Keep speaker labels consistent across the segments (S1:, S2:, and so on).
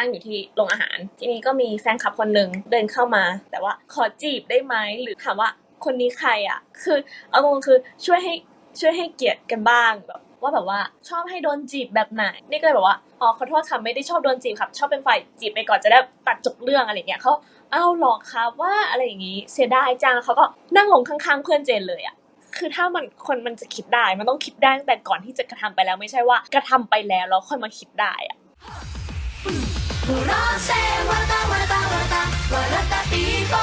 S1: นั่งอยู่ที่โรงอาหาร ทีนี้ก็มีแฟนคลับคนหนึ่งเดินเข้ามา แต่ว่าขอจีบได้ไหมหรือถามว่าคนนี้ใครอะ คือเอาตรงคือช่วยให้ช่วยให้เกียรติกันบ้างแบบว่าแบบว่าชอบให้โดนจีบแบบไหน นี่ก็เลยบอกว่าอ๋อขอโทษค่ะไม่ได้ชอบโดนจีบครับชอบเป็นฝ่ายจีบไปก่อนจะได้ตัดจบเรื่องอะไรเงี้ยเขาเอ้าหรอกครับว่าอะไรอย่างงี้เสียดายจังเขาก็นั่งลงข้างๆ เพื่อนเจนเลยอะคือถ้ามันคนมันจะคิดได้มันต้องคิดได้ตั้งแต่ก่อนที่จะกระทำไปแล้วไม่ใช่ว่ากระทำไปแล้วแล้วค่อยมาคิดได้อะ
S2: หัวเราะเซวาตาวาตาวาตาวรตาปีโป้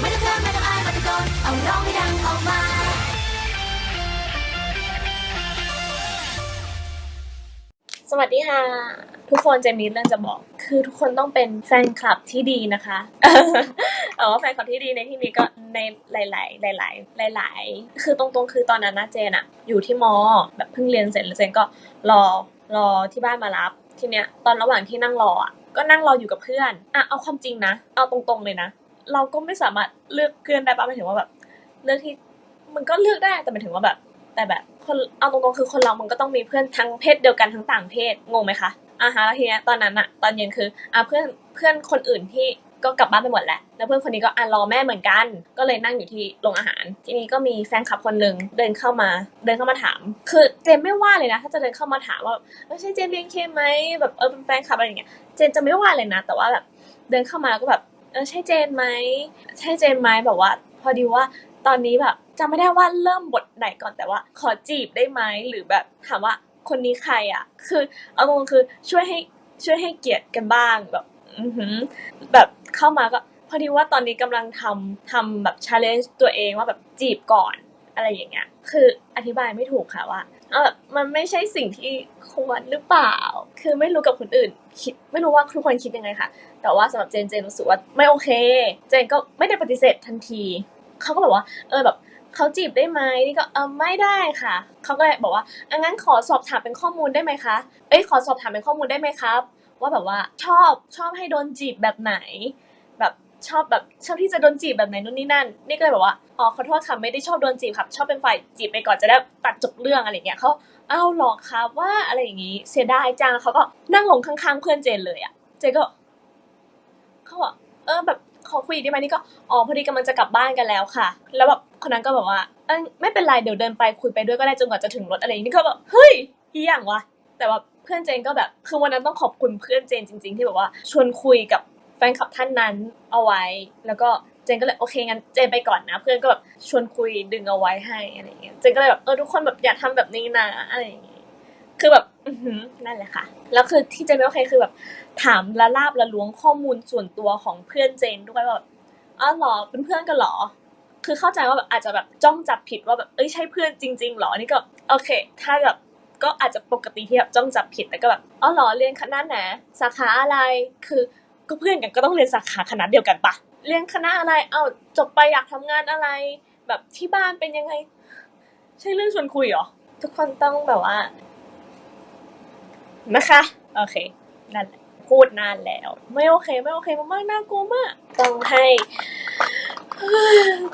S2: ไม่ต้องเขินไม่ต้องอายมาตะโกนเอาร้องให้ดังออกมา
S1: สวัสดีค่ะ ทุกคนเจมีเรื่องจะบอก คือทุกคนต้องเป็นแฟนคลับที่ดีนะคะเอาว่าแฟนคลับที่ดีในที่นี้ก็ในหลาย ๆ หลาย ๆ หลาย ๆ คือตรงๆ คือตอนนั้นนะเจนอะอยู่ที่มอแบบเพิ่งเรียนเสร็จแล้วเจนก็รอรอที่บ้านมารับทีเนี้ยตอนระหว่างที่นั่งรออะ ก็นั่งรออยู่กับเพื่อนอะเอาความจริงนะ เอาตรงๆเลยนะ เราก็ไม่สามารถเลือกเพื่อนได้ปะหมายถึงว่าแบบ เลือกที่มันก็เลือกได้แต่หมายถึงว่าแบบ แต่แบบคนเอาตรงๆคือคนเรามันก็ต้องมีเพื่อนทั้งเพศเดียวกันทั้งต่างเพศงงไหมคะอะฮะแล้วทีเนี้ยตอนนั้นอะตอนเย็นคืออะเพื่อนเพื่อนคนอื่นที่ ก็กลับบ้านไปหมดแล้วแล้วเพื่อนคนนี้ก็อะรอแม่เหมือนกัน ก็เลยนั่งอยู่ที่โรงอาหาร ทีนี้ก็มีแฟนคลับคนหนึ่งเดินเข้ามา เดินเข้ามาถาม คือเจนไม่ว่าเลยนะ ถ้าจะเดินเข้ามาถามว่าเออใช่เจนเบียงเคไหมแบบเออเป็นแฟนคลับอะไรอย่างเงี้ย เจนจะไม่ว่าเลยนะ แต่ว่าแบบเดินเข้ามาก็แบบเออใช่เจนไหมใช่เจนไหมแบบว่า พอดีว่าตอนนี้แบบจำไม่ได้ว่าเริ่มบทไหนก่อนแต่ว่า ขอจีบได้ไหมหรือแบบถามว่าคนนี้ใครอะ คือเอาตรงคือช่วยให้ช่วยให้เกียรติกันบ้างแบบอือแบบ เข้ามาก็พอดีว่าตอนนี้กำลังทำทำแบบชาเลนจ์ตัวเองว่าแบบจีบก่อนอะไรอย่างเงี้ย คืออธิบายไม่ถูกค่ะว่าเออมันไม่ใช่สิ่งที่ควรหรือเปล่า คือไม่รู้กับคนอื่น คิดไม่รู้ว่าทุกคนคิดยังไงค่ะ แต่ว่าสำหรับเจนเจนรู้สึกว่าไม่โอเค เจนก็ไม่ได้ปฏิเสธทันที เขาก็บอกว่า เออแบบเขาจีบได้ไหมนี่ก็เออไม่ได้ค่ะ เขาก็เลยบอกว่าองั้นขอสอบถามเป็นข้อมูลได้ไหมคะ เอ้ยขอสอบถามเป็นข้อมูลได้ไหมครับ ว่าแบบว่าชอบชอบให้โดนจีบแบบไหน แบบชอบแบบชอบที่จะโดนจีบแบบไหนนู่นนี่นั่น นี่ก็เลยบอกว่าอ๋อขอโทษค่ะไม่ได้ชอบโดนจีบครับ ชอบเป็นฝ่ายจีบไปก่อนจะได้ตัดจบเรื่องอะไรเงี้ยเขาเอ้าหรอครับว่าอะไรอย่างงี้เสียดายจังเขาก็นั่งลงข้างๆ เพื่อนเจนเลยอะเจนก็เขาบอกเออแบบขอคุยได้ไหมนี่ก็อ๋อพอดีกำลังจะกลับบ้านกันแล้วค่ะ แล้วแบบคนนั้นก็แบอกว่าเออไม่เป็นไรเดี๋ยวเดินไปคุยไปด้วยก็ได้จนกว่าจะถึงรถอะไรอย่างนี้นี่ก็แบบเฮ้ยอีหยังวะแต่ว่า เพื่อนเจนก็แบบคือวันนั้นต้องขอบคุณเพื่อนเจนจริง ๆ ที่แบบว่าชวนคุยกับแฟนคลับท่านนั้นเอาไว้ แล้วก็เจนก็เลยโอเคงั้นเจนไปก่อนนะ เพื่อนก็แบบชวนคุยดึงเอาไว้ให้อะไรอย่างเงี้ยเจนก็เลยแบบเออทุกคนแบบอย่าทำแบบนี้นะอะไรอย่างเงี้ยคือแบบนั่นแหละค่ะ แล้วคือที่เจนไม่โอเคคือแบบถามละลาบละล้วงข้อมูลส่วนตัวของเพื่อนเจนด้วยว่าแบบอ้าวเหรอเป็นเพื่อนกันหรอ คือเข้าใจว่าแบบอาจจะแบบจ้องจับผิดว่าแบบเอ้ยใช่เพื่อนจริงๆหรอนี่ก็โอเค ถ้าแบบ ก็อาจจะปกติที่แบบจ้องจับผิดแต่ก็แบบอ๋อหรอเรียนคณะไหนสาขาอะไรคือก็เพื่อนกันก็ต้องเรียนสาขาคณะเดียวกันปะเรียนคณะอะไรเอาจบไปอยากทำงานอะไร แบบที่บ้านเป็นยังไง ใช่เรื่องชวนคุยเหรอทุกคนต้องแบบว่านะคะโอเคนั่นพูดนานแล้ว ไม่โอเค ไม่โอเคมากๆน่ากลัวมากต้องให้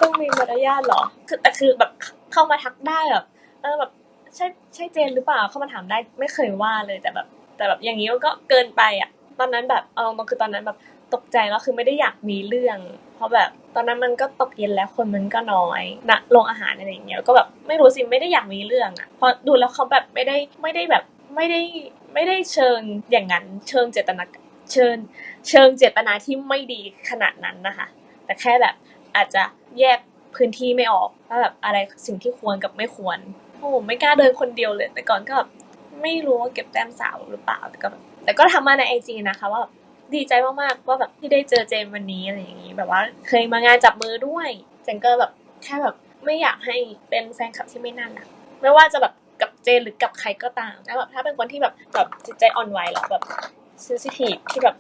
S1: ต้องมีมารยาทเหรอคือแต่คือแบบเข้ามาทักได้แบบเออแบบ ใช่ใช่เจนหรือเปล่าเข้ามาถามได้ไม่เคยว่าเลยแต่แบบ แต่แบบอย่างนี้ก็เกินไปอะ ตอนนั้นแบบเออมันคือตอนนั้นแบบตกใจแล้วคือไม่ได้อยากมีเรื่อง เพราะแบบตอนนั้นมันก็ตกเย็นแล้วคนมันก็น้อยนะโรงอาหารอะไรอย่างเงี้ยก็แบบไม่รู้สิไม่ได้อยากมีเรื่องอะเพราะดูแล้วเขาแบบไม่ได้ไม่ได้แบบไม่ได้ไม่ได้เชิงอย่างนั้น เชิงเจตนาเชิญเชิงเจตนาที่ไม่ดีขนาดนั้นนะคะ แต่แค่แบบอาจจะแยกพื้นที่ไม่ออกว่าแบบอะไรสิ่งที่ควรกับไม่ควร โอ้โหไม่กล้าเดินคนเดียวเลย แต่ก่อนก็แบบไม่รู้ว่าเก็บแต้มสาวหรือเปล่าแต่ก็แบบแต่ก็ทำมาในไอจีนะคะว่าดีใจมากๆว่าแบบที่ได้เจอเจมวันนี้อะไรอย่างนี้แบบว่าเคยมางานจับมือด้วยเจนก็แบบแค่แบบไม่อยากให้เป็นแฟนคลับที่ไม่นั่นอะไม่ว่าจะแบบกับเจนหรือกับใครก็ตามแล้วแบบถ้าเป็นคนที่แบบแบบจิตใจอ่อนไหวหรอแบบซนซิทีฟที่แบบ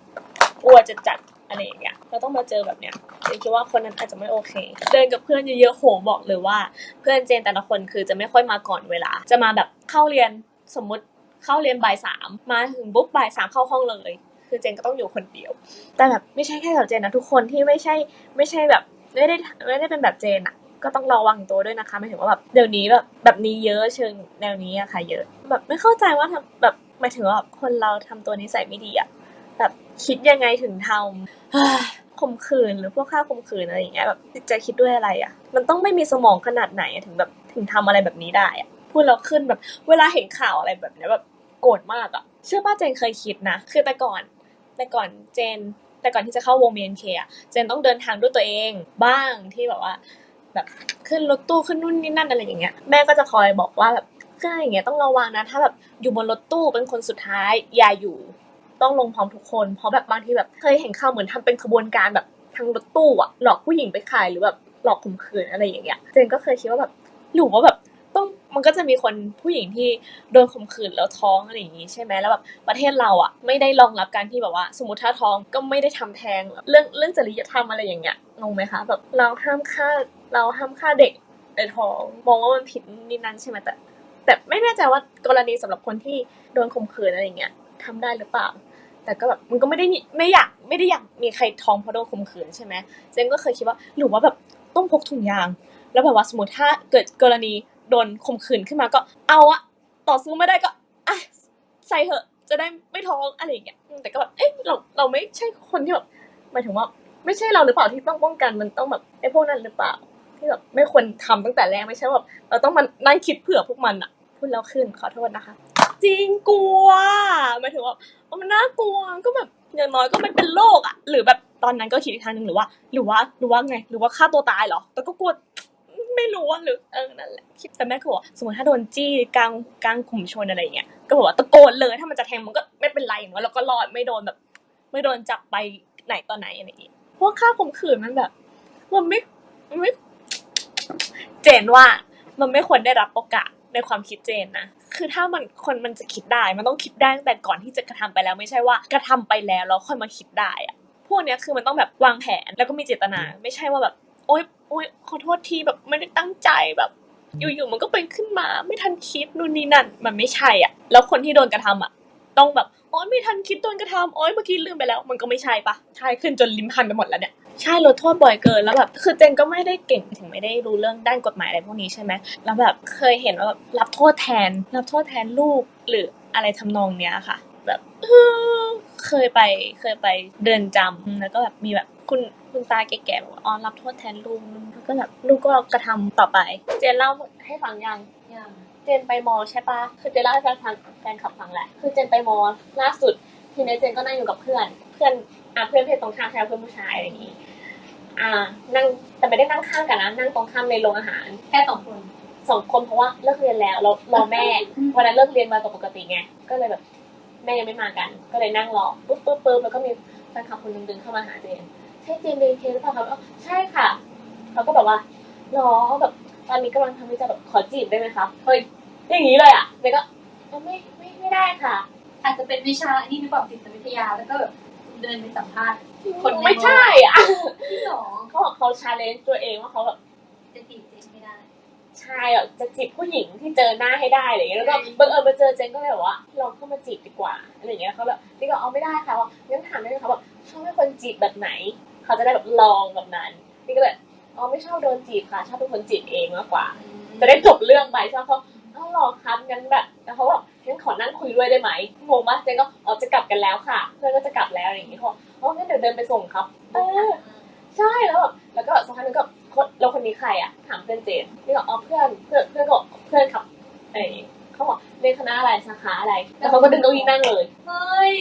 S1: กลัวจะจัด อะไรอย่างเงี้ยเราต้องมาเจอแบบเนี้ยเจนคิดว่าคนนั้นอาจจะไม่โอเค เดินกับเพื่อนเยอะๆโหบอกเลยว่า เพื่อนเจนแต่ละคนคือจะไม่ค่อยมาก่อนเวลา จะมาแบบเข้าเรียนสมมติเข้าเรียนบ่ายสามมาถึงปุ๊บบ่ายสามเข้าห้องเลย คือเจนก็ต้องอยู่คนเดียว แต่แบบไม่ใช่แค่กับเจนนะทุกคนที่ไม่ใช่ไม่ใช่แบบไม่ได้ไม่ได้เป็นแบบเจนอะก็ต้องระวังตัวด้วยนะคะหมายถึงว่าแบบเดี๋ยวนี้แบบแบบนี้เยอะเชิงแนวนี้อะค่ะเยอะ แบบไม่เข้าใจว่าทำแบบหมายถึงว่าแบบคนเราทำตัวนิสัยไม่ดีอะ คิดยังไงถึงทำข่มขืนหรือพวกฆ่าข่มขืนอะไรอย่างเงี้ยแบบจิตใจคิดด้วยอะไรอะ มันต้องไม่มีสมองขนาดไหนถึงแบบถึงทำอะไรแบบนี้ได้อะพูดแล้วขึ้นแบบ เวลาเห็นข่าวอะไรแบบเนี้ยแบบโกรธมากอะ เชื่อป้าเจนเคยคิดนะคือแต่ก่อนแต่ก่อนเจน แต่ก่อนที่จะเข้าวง BNK อะเจนต้องเดินทางด้วยตัวเองบ้างที่แบบว่า แบบขึ้นรถตู้ขึ้นนู่นนี่นั่นอะไรอย่างเงี้ยแม่ก็จะคอยบอกว่าแบบขึ้นอะไรอย่างเงี้ยต้องระวังนะ ถ้าแบบอยู่บนรถตู้เป็นคนสุดท้ายอย่าอยู่ ต้องลงพร้อมทุกคน เพราะแบบบางทีแบบเคยเห็นข่าวเหมือนทำเป็นขบวนการแบบทางรถตู้อะหลอกผู้หญิงไปขายหรือแบบหลอกข่มขืนอะไรอย่างเงี้ย เจนก็เคยคิดว่าแบบหรือว่าแบบต้องมันก็จะมีคนผู้หญิงที่โดนข่มขืนแล้วท้องอะไรอย่างงี้ใช่ไหมแล้วแบบประเทศเราอะไม่ได้รองรับการที่แบบว่า สมมติถ้าท้องก็ไม่ได้ทำแท้งเรื่องเรื่องจริยธรรมอะไรอย่างเงี้ยงงไหมคะแบบเราห้ามฆ่าเราห้ามฆ่าเด็กในท้องมองว่ามันผิดนี่นั่นใช่ไหมแต่ แต่ไม่แน่ใจว่ากรณีสำหรับคนที่โดนข่มขืนอะไรอย่างเงี้ย ทำได้หรือเปล่า แต่ก็แบบมันก็ไม่ได้ไม่อยากไม่ได้อยากมีใครท้องเพราะโดนข่มขืนใช่ไหมเจนก็เคยคิดว่าหรือว่าแบบต้องพกถุงยาง แล้วแบบว่าสมมติถ้าเกิดกรณีโดนข่มขืนขึ้นมาก็เอาอะต่อสู้ไม่ได้ก็อะใส่เถอะจะได้ไม่ท้องอะไรอย่างเงี้ยแต่ก็แบบเอ๊ะเราเราไม่ใช่คนที่แบบหมายถึงว่า ไม่ใช่เราหรือเปล่าที่ต้องป้องกันมันต้องแบบไอ้พวกนั้นหรือเปล่า ที่แบบไม่ควรทำตั้งแต่แรกไม่ใช่แบบเราต้องมานั่งคิดเผื่อพวกมันอะพูดแล้วขึ้นขอโทษนะคะ จริงกลัวหมายถึงว่ามันน่ากลัวก็แบบอย่างน้อยก็ไม่เป็นโรคอะหรือแบบตอนนั้นก็คิดอีกทางหนึ่งหรือว่า หรือว่าหรือว่าไง หรือว่าฆ่าตัวตายเหรอ แต่ก็กลัวไม่รู้ว่าหรือเออนั่นแหละคิดแต่แม่ก็บอกว่าสมมติถ้าโดนจี้กลางกลางขุมชนอะไรอย่างเงี้ยก็บอกว่าตะโกนเลยถ้ามันจะแทงมันก็ไม่เป็นไรอย่างน้อยเราก็รอดไม่โดนแบบ ไม่โดนจับไปไหนต่อไหนอะไรอย่างเงี้ยเพราะค่าข่มขืนมันแบบมันไม่มันไม่ เจนว่ามันไม่ควรได้รับโอกาส ในความคิดเจนนะ คือถ้ามันคนมันจะคิดได้ มันต้องคิดได้ตั้งแต่ก่อนที่จะกระทำไปแล้วไม่ใช่ว่ากระทำไปแล้วแล้วค่อยมาคิดได้อะพวกเนี้ยคือมันต้องแบบวางแผนแล้วก็มีเจตนา ไม่ใช่ว่าแบบ โอ๊ยโอ๊ยขอโทษทีแบบไม่ได้ตั้งใจแบบอยู่ๆมันก็เป็นขึ้นมาไม่ทันคิดนู่นนี่นั่น มันไม่ใช่อะ แล้วคนที่โดนกระทำอะ ต้องแบบ อ๊ยไม่ทันคิดโดนกระทำอ๊ยเมื่อกี้ลืมไปแล้ว มันก็ไม่ใช่ปะใช่ขึ้นจนลิ้มพันไปหมดแล้วเนี่ยใช่ลดโทษบ่อยเกินแล้วแบบคือเจนก็ไม่ได้เก่งถึงไม่ได้รู้เรื่องด้านกฎหมายอะไรพวกนี้ใช่ไหมแล้วแบบเคยเห็นว่าแบบรับโทษแทน รับโทษแทนลูกหรืออะไรทำนองเนี้ยค่ะ แบบเคยไปเคยไปเดินจำแล้วก็แบบมีแบบคุณคุณตาแก่ๆบอกว่าอ๋อรับโทษแทนลูกแล้วก็แบบลูกก็กระทำต่อไป เจนเล่าให้ฟังยัง
S3: ย่าง
S1: เจนไปมอใช่ปะคือเจนเล่าให้แฟนฟังแฟนขับฟังแหละ คือเจนไปมอล่าสุด ทีนี้เจนก็นั่งอยู่กับเพื่อน เพื่อนอะเพื่อนเพศตรงข้ามใช่เพื่อนผู้ชายอะไรอย่างงี้ อ่า นั่งแต่ไม่ได้นั่งข้างกันนะ นั่งตรงข้ามในโรงอาหาร
S3: แค่สองคน
S1: สองคนเพราะว่าเลิกเรียนแล้วเรารอแม่ วันนั้นเลิกเรียนมาตกปกติไง ก็เลยแบบแม่ยังไม่มากัน ก็เลยนั่งรอปุ๊บปุ๊บปุ๊บแล้วก็มีแฟนคลับคนหนึงเดินเข้ามาหาเจน ใช่เจนเบนเคหรือเปล่าครับใช่ค่ะ เขาก็แบบว่าหรอแบบ ตอนนี้กำลังทำวิจัยแบบขอจีบได้ไหมคะเฮ้ยอย่างนี้เลยอะเจนก็เออไม่ไม่ไม่ได้ค่ะ
S3: อาจจะเป็นวิชาอันนี้หรือเปล่าจิตวิทยาแล้วก็แบบเดินไปสัมภาษณ์คนใน
S1: ไม่ใช่อะ
S3: ที่หรอ
S1: เขาบอกเขาชาเลนจ์ตัวเองว่าเขาแบบ
S3: จะจีบเจนไม่ได้
S1: ใช่แบบจะจีบผู้หญิงที่เจอหน้าให้ได้อะไรอย่างเงี้ยแล้วก็บังเอิญมาเจอเจนก็เลยแบบว่าลองเข้ามาจีบดีกว่าอะไรอย่างเงี้ยเขาแบบนี่ก็เอาไม่ได้ค่ะว่างั้นถามได้ไหมคะแบบชอบให้คนจีบแบบไหน เขาจะได้แบบลองแบบนั้น นี่ก็เลย อ๋อไม่ชอบโดนจีบค่ะ ชอบเป็นคนจีบเองมากกว่า จะได้จบเรื่องไปชอบเขาเอ้าหรอครับงั้นแบบแล้วเขาบอกงั้นขอนั่งคุยด้วยได้ไหมงงปะเจนก็อ๋อจะกลับกันแล้วค่ะ เพื่อนก็จะกลับแล้วอะไรอย่างงี้เขาบอกอ๋องั้นเดี๋ยวเดินไปส่งครับ เออใช่แล้วแบบแล้วก็สักพักนึงก็คนแล้วคนนี้ใครอะ ถามเพื่อนเจนนี่ก็อ๋อเพื่อนเพื่อนเพื่อนก็บอกเพื่อนขับไอ้เขาบอกเรียนคณะอะไรสาขาอะไรแล้วเขาก็ดึงเก้าอี้นั่งเลย
S3: เฮ้ย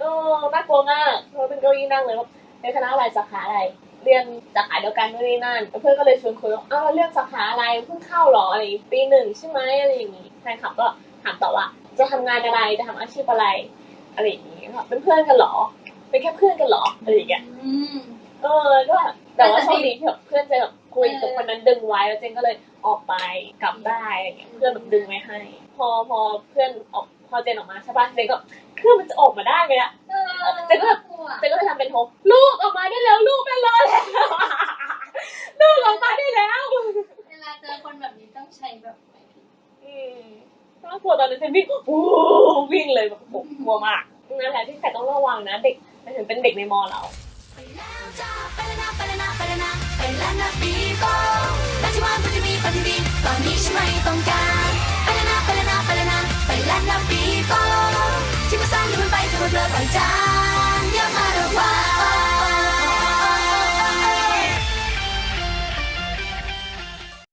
S1: เออน่ากลัวมากเขาดึงเก้าอี้นั่งเลยว่าเรียนคณะอะไรสาขาอะไร เรียนสาขาเดียวกันนู่นนี่นั่นแล้วเพื่อนก็เลยชวนคุยว่าอ้าวแล้วเลือกสาขาอะไรเพิ่งเข้าเหรออะไรอย่างงี้ปีหนึ่งใช่ไหมอะไรอย่างงี้แฟนคลับก็ถามต่อว่า จะทำงานอะไรจะทำอาชีพอะไรอะไรอย่างงี้ค่ะเป็นเพื่อนกันเหรอเป็นแค่เพื่อนกันเหรออะไรอย่างเงี้ย
S3: อืม
S1: เออก็แบบแต่ว่าโชคดีที่แบบเพื่อนเจนแบบคุยกับคนนั้นดึงไว้แล้วเจนก็เลยออกไปกลับได้อะไรเงี้ยเพื่อนแบบดึงไว้ให้ พอพอเพื่อนออกพอเจนออกมาใช่ป่ะเจนก็เครื่องมันจะออกมาได้ไหมอะ
S3: เออ
S1: เจนก็แบบ
S3: กลัว
S1: เจนก็เลยทำเป็นโทรลูกออกมาได้แล้วลูกไม่รอแล้วลูกออกมาได้แล้ว
S3: เวลาเจอคนแบบนี้ต้องใช้แบบไหนดี
S1: อืมน่ากลัวตอนนั้นเจนวิ่งอู้วิ่งเลยแบบโอ้โหกลัวมากนั่นแหละที่แต่ต้องระวังนะเด็กหมายถึงเป็นเด็กในมอเรา
S2: ไปแล้วจ้าไปแล้วนะไปแล้วนะไปแล้วนะไปแล้วนะปีโป้และที่ว่ามันจะมีฝันที่ดีตอนนี้ฉันไม่ต้องการไปแล้วนะไปแล้วนะไปแล้วนะไปแล้วนะปีโป้ที่ที่มันสั้นหรือมันไปจะหมดเลยปล่อยจ 哇！